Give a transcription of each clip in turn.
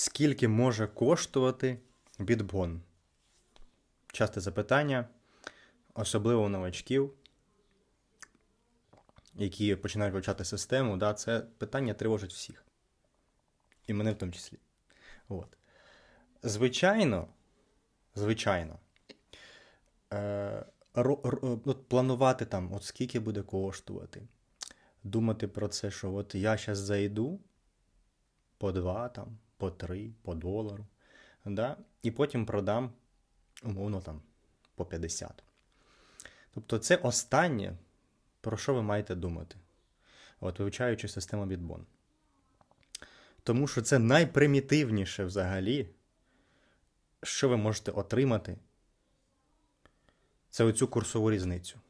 Скільки може коштувати бітбон? Часте запитання, особливо у новачків, які починають вивчати систему. Да, це питання тривожить всіх. І мене в тому числі. От. Звичайно, звичайно, е, от планувати там, от скільки буде коштувати, думати про це, що от я зараз зайду по 2, там, по 3, по долару, да? і потім продам, умовно, там, по 50. Тобто це останнє, про що ви маєте думати, от, вивчаючи систему Bitbon. Тому що це найпримітивніше взагалі, що ви можете отримати, це оцю курсову різницю.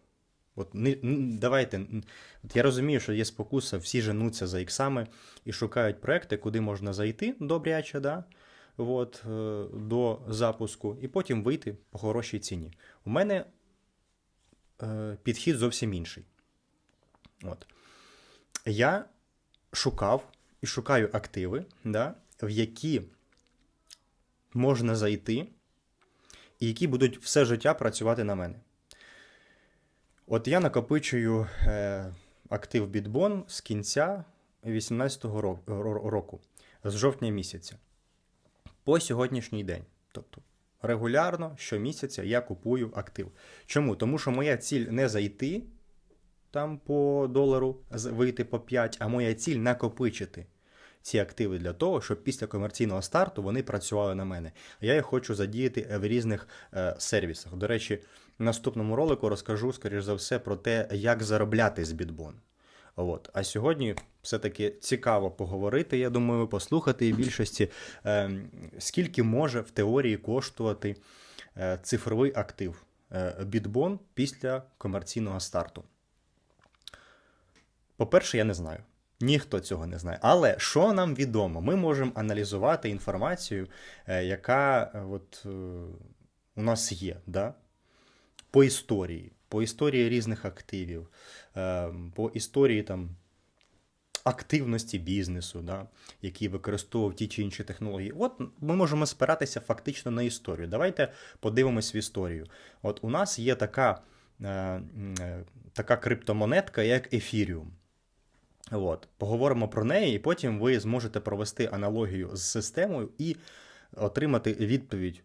От, не, давайте, от я розумію, що є спокуса, всі женуться за іксами і шукають проекти, куди можна зайти добряче, да? От, е, до запуску, і потім вийти по хорошій ціні. У мене е, підхід зовсім інший. От. Я шукав і шукаю активи, да, в які можна зайти, і які будуть все життя працювати на мене. От я накопичую е, актив Bitbon з кінця 2018 року, з жовтня місяця, по сьогоднішній день. Тобто регулярно щомісяця я купую актив. Чому? Тому що моя ціль не зайти там по долару, вийти по 5, а моя ціль накопичити ці активи для того, щоб після комерційного старту вони працювали на мене. Я їх хочу задіяти в різних е, сервісах. До речі, наступному ролику розкажу, скоріш за все, про те, як заробляти з Bitbon. От. А сьогодні все-таки цікаво поговорити, я думаю, послухати і більшості, е, скільки може в теорії коштувати е, цифровий актив е, Bitbon після комерційного старту. По-перше, я не знаю. Ніхто цього не знає. Але що нам відомо? Ми можемо аналізувати інформацію, е, яка е, от, е, у нас є, да? По історії, по історії різних активів, по історії там, активності бізнесу, да? який використовував ті чи інші технології. От ми можемо спиратися фактично на історію. Давайте подивимось в історію. От у нас є така, е, е, така криптомонетка, як Ефіріум. От, поговоримо про неї, і потім ви зможете провести аналогію з системою і отримати відповідь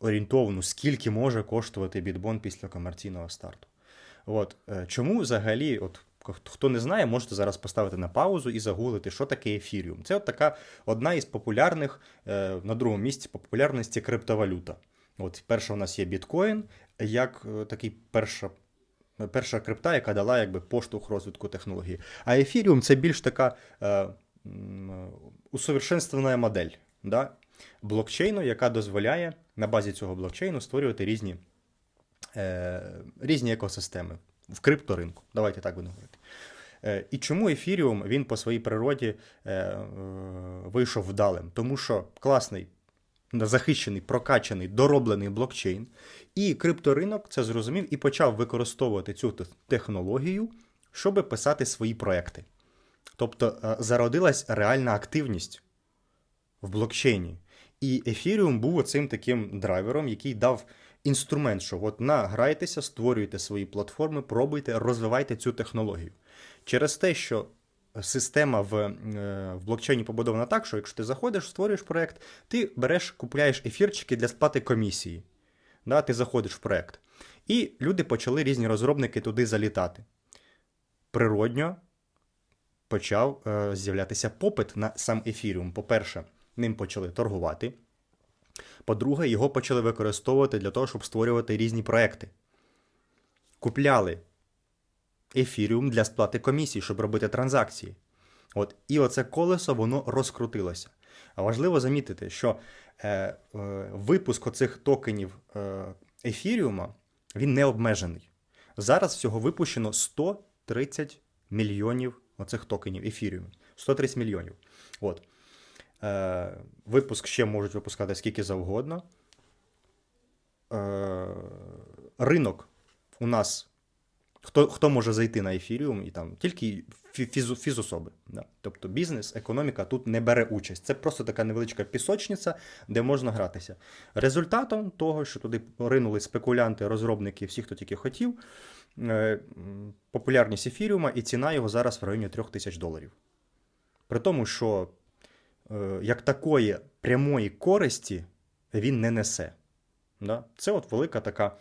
орієнтовну, скільки може коштувати бітбон після комерційного старту. От, е, чому взагалі, от, хто не знає, можете зараз поставити на паузу і загуглити, що таке ефіріум. Це от така одна із популярних, е, на другому місці по популярності криптовалюта. От, перша у нас є біткоін, як е, такий перша перша крипта, яка дала якби поштовх розвитку технології. А ефіріум це більш така е, усовершенствована модель да? Блокчейну, яка дозволяє на базі цього блокчейну створювати різні, е, різні екосистеми в крипторинку. Давайте так будемо говорити. Е, І чому ефіріум він по своїй природі е, е, вийшов вдалим? Тому що класний, захищений, прокачаний, дороблений блокчейн, і крипторинок це зрозумів і почав використовувати цю технологію, щоб писати свої проекти. Тобто е, зародилась реальна активність в блокчейні. І Ethereum був оцим таким драйвером, який дав інструмент, що от награйтеся, створюйте свої платформи, пробуйте, розвивайте цю технологію. Через те, що система в, е, в блокчейні побудована так, що якщо ти заходиш, створюєш проект, ти береш, купляєш ефірчики для сплати комісії. Да, ти заходиш в проект. І люди почали різні розробники туди залітати. Природньо почав е, з'являтися попит на сам ефіріум. По-перше, ним почали торгувати. По-друге, його почали використовувати для того, щоб створювати різні проекти. Купляли ефіріум для сплати комісій, щоб робити транзакції. От, і оце колесо воно розкрутилося. Важливо замітити, що е, е, випуск оцих токенів е, ефіріума він не обмежений. Зараз всього випущено 130 мільйонів оцих токенів ефіріуму. 130 мільйонів. От. Е, випуск ще можуть випускати скільки завгодно. Е, ринок у нас Хто, хто може зайти на ефіріум і там тільки фі- фізу, фізособи. Да? Тобто бізнес, економіка тут не бере участь. Це просто така невеличка пісочниця, де можна гратися. Результатом того, що туди ринули спекулянти, розробники, всі, хто тільки хотів, е, популярність ефіріума і ціна його зараз в районі 3000 тисяч доларів. При тому, що як такої прямої користі він не несе. Да? Це от велика така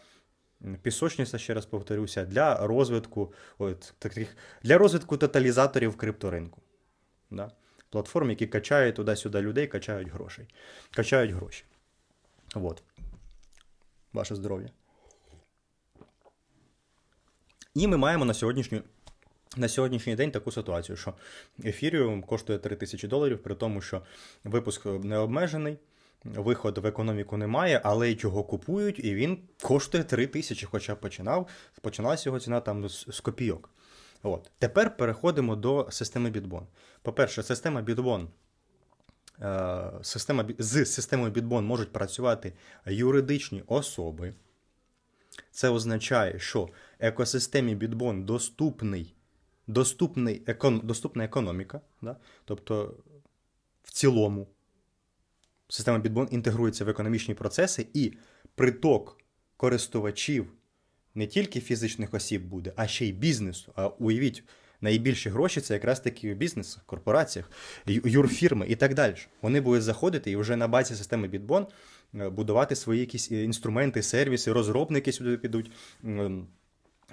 пісочниця, ще раз повторюся, для розвитку, от, таких, для розвитку тоталізаторів крипторинку. Да? Платформ, які качають туди-сюди людей, качають грошей. Качають гроші. От. Ваше здоров'я. І ми маємо на сьогоднішню. На сьогоднішній день таку ситуацію, що ефіріум коштує 3 тисячі доларів, при тому, що випуск не обмежений, виходу в економіку немає, але його купують, і він коштує 3 тисячі, хоча починав, починалася його ціна там з, копійок. От. Tепер переходимо до системи Bitbon. По-перше, система Bitbon. е, Система, з системою Bitbon можуть працювати юридичні особи. Це означає, що екосистемі Bitbon доступний, доступний екон, доступна економіка. Да? Тобто, в цілому, система Bitbon інтегрується в економічні процеси, і приток користувачів не тільки фізичних осіб буде, а ще й бізнесу. А уявіть, найбільші гроші це якраз таки в бізнесах, корпораціях, юрфірми і так далі. Вони будуть заходити і вже на базі системи Bitbon е, будувати свої якісь е, інструменти, сервіси, розробники сюди підуть.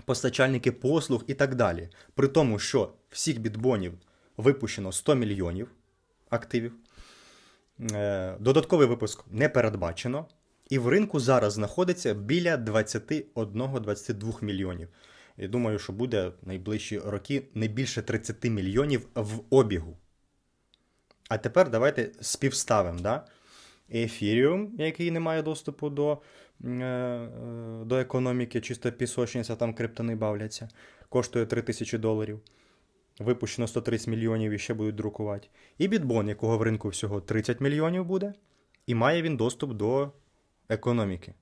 Постачальники послуг і так далі. При тому, що всіх бітбонів випущено 100 мільйонів активів, Е, Додатковий випуск не передбачено, і в ринку зараз знаходиться біля 21-22 мільйонів. І думаю, що буде в найближчі роки не більше 30 мільйонів в обігу. А тепер давайте співставимо. Да? Ефіріум, який не має доступу до, до економіки, чисто пісочниця, там криптони бавляться, коштує 3 тисячі доларів. Випущено 130 мільйонів і ще будуть друкувати. І бітбон, якого в ринку всього 30 мільйонів буде, і має він доступ до економіки.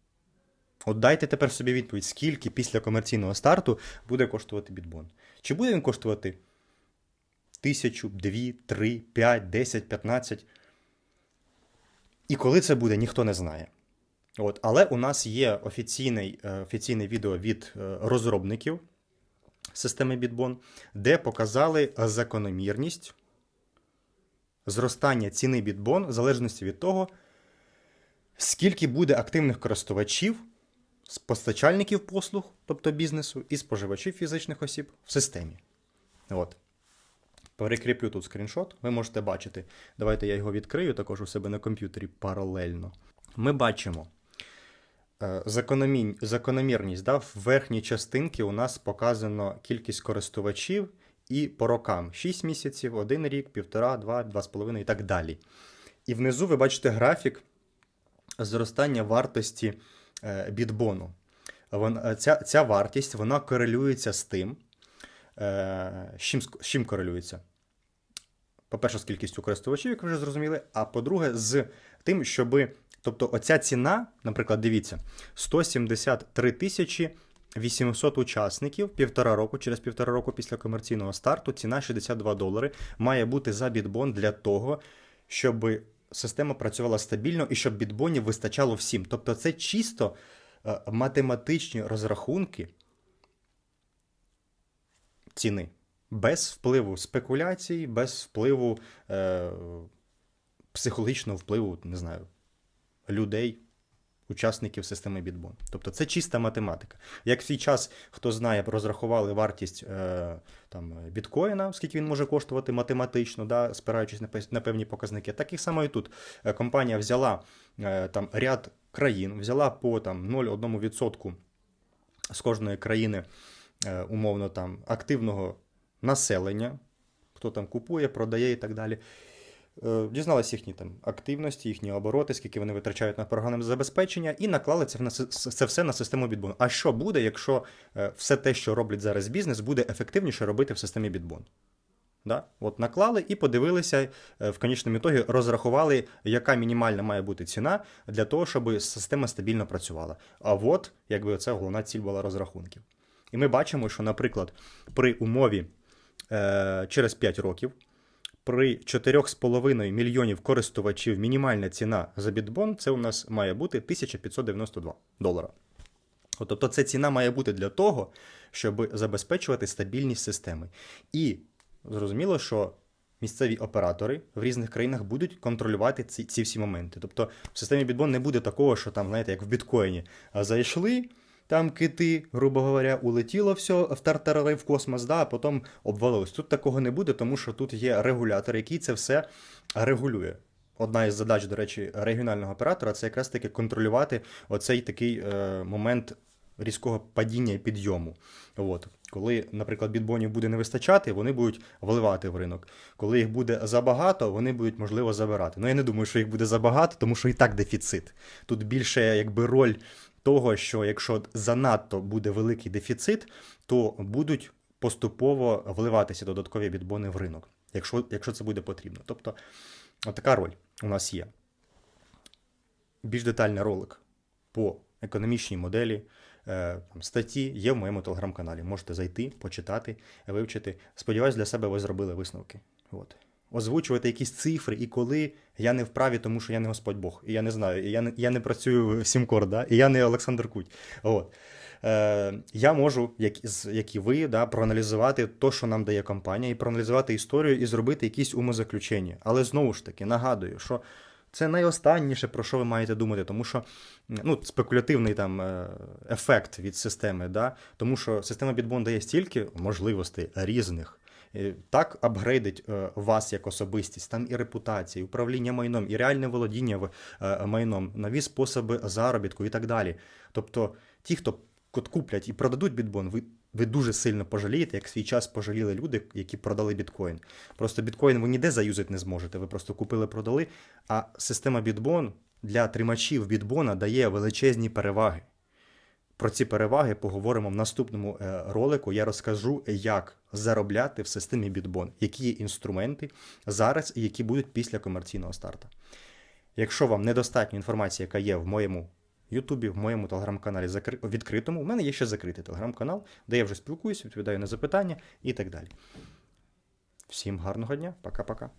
От дайте тепер собі відповідь, скільки після комерційного старту буде коштувати бітбон. Чи буде він коштувати тисячу, дві, три, п'ять, десять, п'ятнадцять? І коли це буде, ніхто не знає. От, але у нас є офіційний, е, офіційне відео від е, розробників системи Bitbon, де показали закономірність зростання ціни Bitbon в залежності від того, скільки буде активних користувачів, з постачальників послуг, тобто бізнесу, і споживачів фізичних осіб в системі. От. Перекріплю тут скріншот, ви можете бачити. Давайте я його відкрию також у себе на комп'ютері паралельно. Ми бачимо е, закономінь- закономірність. Да? В верхній частинці у нас показано кількість користувачів і по рокам: 6 місяців, 1 рік, 1,5, 2, 2,5 і так далі. І внизу ви бачите графік зростання вартості е, бітбону. Вон, е, ця, ця вартість вона корелюється з тим, з чим, з чим корелюється. По-перше, з кількістю користувачів, як ви вже зрозуміли, а по-друге, з тим, щоби. Тобто, оця ціна, наприклад, дивіться, 173 тисячі 800 учасників півтора року, через півтора року після комерційного старту, ціна 62 долари має бути за бітбон для того, щоб система працювала стабільно і щоб бітбонів вистачало всім. Тобто, це чисто е, математичні розрахунки ціни. Без впливу спекуляцій, без впливу е, психологічного впливу, не знаю, людей, учасників системи Bitbon. Тобто це чиста математика. Як в свій час, хто знає, розрахували вартість е, там, біткоїна, скільки він може коштувати математично, да, спираючись на, на певні показники, так і само і тут. Е, компанія взяла е, там, ряд країн, взяла по там, 0,1% з кожної країни е, умовно там, активного населення, хто там купує, продає і так далі. Е, Дізналися їхні там активності, їхні обороти, скільки вони витрачають на програмне забезпечення, і наклали це, це все на систему Bitbon. А що буде, якщо е, все те, що роблять зараз бізнес, буде ефективніше робити в системі Bitbon? Да? От наклали і подивилися е, в конечному ітогі, розрахували, яка мінімальна має бути ціна для того, щоб система стабільно працювала. А от, якби це головна ціль була розрахунків. І ми бачимо, що, наприклад, при умові через 5 років, при 4,5 мільйонів користувачів мінімальна ціна за бітбон, це у нас має бути 1592 долара. От, Тобто це ціна має бути для того, щоб забезпечувати стабільність системи. І зрозуміло, що місцеві оператори в різних країнах будуть контролювати ці, ці всі моменти. Тобто в системі бітбон не буде такого, що там, знаєте, як в біткоїні, зайшли. Там кити, грубо говоря, улетіло все в тартарари в космос, да, а потім обвалилось. Тут такого не буде, тому що тут є регулятор, який це все регулює. Одна із задач, до речі, регіонального оператора це якраз таки контролювати оцей такий е, момент різкого падіння і підйому. От. Коли, наприклад, бітбонів буде не вистачати, вони будуть вливати в ринок. Коли їх буде забагато, вони будуть, можливо, забирати. Ну, я не думаю, що їх буде забагато, тому що і так дефіцит. Тут більше якби роль того, що якщо занадто буде великий дефіцит, то будуть поступово вливатися додаткові бітбони в ринок, якщо, якщо це буде потрібно. Тобто, така роль у нас є. Більш детальний ролик по економічній моделі. е, там, Статті є в моєму телеграм-каналі. Можете зайти, почитати, вивчити. Сподіваюсь, для себе ви зробили висновки. От. Озвучувати якісь цифри і коли я не вправі, тому що я не Господь Бог. І я не знаю, і я не, я не працюю в Сімкор, да? і я не Олександр Куть. От. Е, я можу, як, як і ви, да, проаналізувати те, що нам дає компанія, і проаналізувати історію і зробити якісь умозаключення. Але знову ж таки нагадую, що це найостанніше, про що ви маєте думати, тому що ну, спекулятивний там е, ефект від системи, да? тому що система Bitbon дає стільки можливостей різних. Е, Так апгрейдить е, вас як особистість, там і репутація, і управління майном, і реальне володіння е, майном, нові способи заробітку і так далі. Тобто, ті, хто куплять і продадуть бітбон, ви, ви дуже сильно пожалієте, як свій час пожаліли люди, які продали біткоін. Просто біткоін ви ніде заюзати не зможете. Ви просто купили, продали. А система бітбон для тримачів бітбона дає величезні переваги. Про ці переваги поговоримо в наступному е, ролику. Я розкажу, як заробляти в системі бітбон, які є інструменти зараз і які будуть після комерційного старту. Якщо вам недостатньо інформації, яка є в моєму Ютубі, в моєму телеграм-каналі відкритому, у мене є ще закритий телеграм-канал, де я вже спілкуюся, відповідаю на запитання і так далі. Всім гарного дня, пока-пока.